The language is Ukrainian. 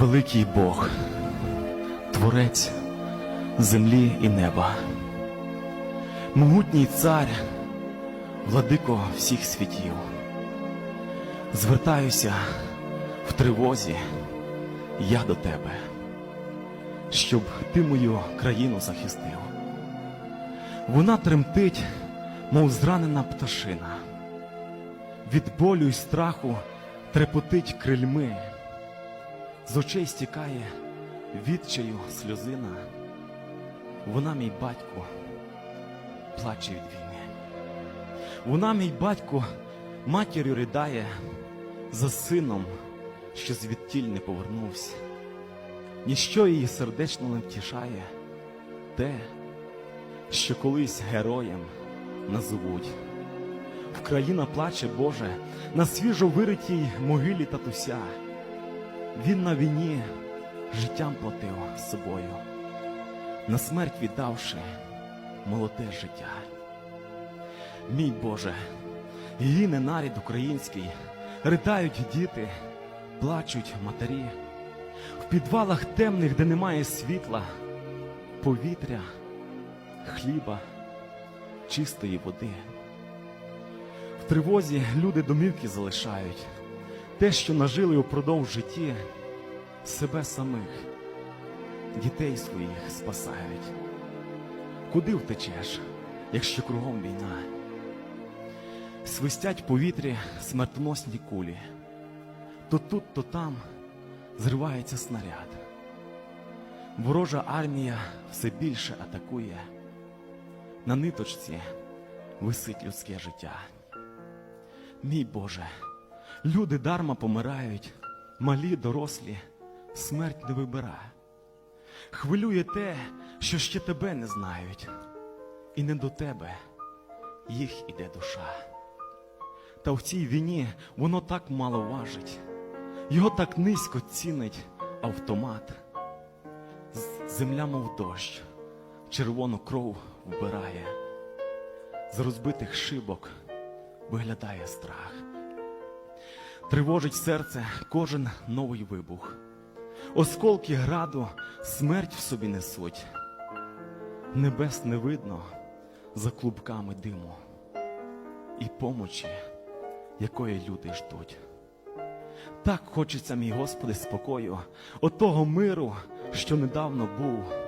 Великий Бог, Творець землі і неба, могутній цар, владико всіх світів, звертаюся в тривозі я до тебе, щоб ти мою країну захистив. Вона тремтить, мов зранена пташина, від болю й страху трепотить крильми. З очей стікає відчаю сльозина. Вона мій батько, плаче від війни. Вона мій батько матір'ю ридає за сином, що звідтіль не повернувся. Ніщо її сердечно не втішає те, що колись героєм назовуть. Вкраїна плаче, Боже, на свіжо виритій могилі татуся. Він на війні життям платив собою, на смерть віддавши молоде життя. Мій Боже, її ненарід український, ридають діти, плачуть матері, в підвалах темних, де немає світла, повітря, хліба, чистої води. В тривозі люди домівки залишають те, що нажили упродовж житті, себе самих, дітей своїх спасають. Куди втечеш, якщо кругом війна? Свистять в повітрі смертоносні кулі, то тут, то там зривається снаряд. Ворожа армія все більше атакує. На ниточці висить людське життя. Мій Боже, люди дарма помирають, малі, дорослі, смерть не вибирає. Хвилює те, що ще тебе не знають, і не до тебе їх іде душа. Та в цій війні воно так мало важить, його так низько цінить автомат. Земля, мов дощ, червону кров вбирає, з розбитих шибок виглядає страх. Тривожить серце кожен новий вибух. Осколки граду смерть в собі несуть. Небес не видно за клубками диму і помочі, якої люди ждуть. Так хочеться, мій Господи, спокою, отого миру, що недавно був.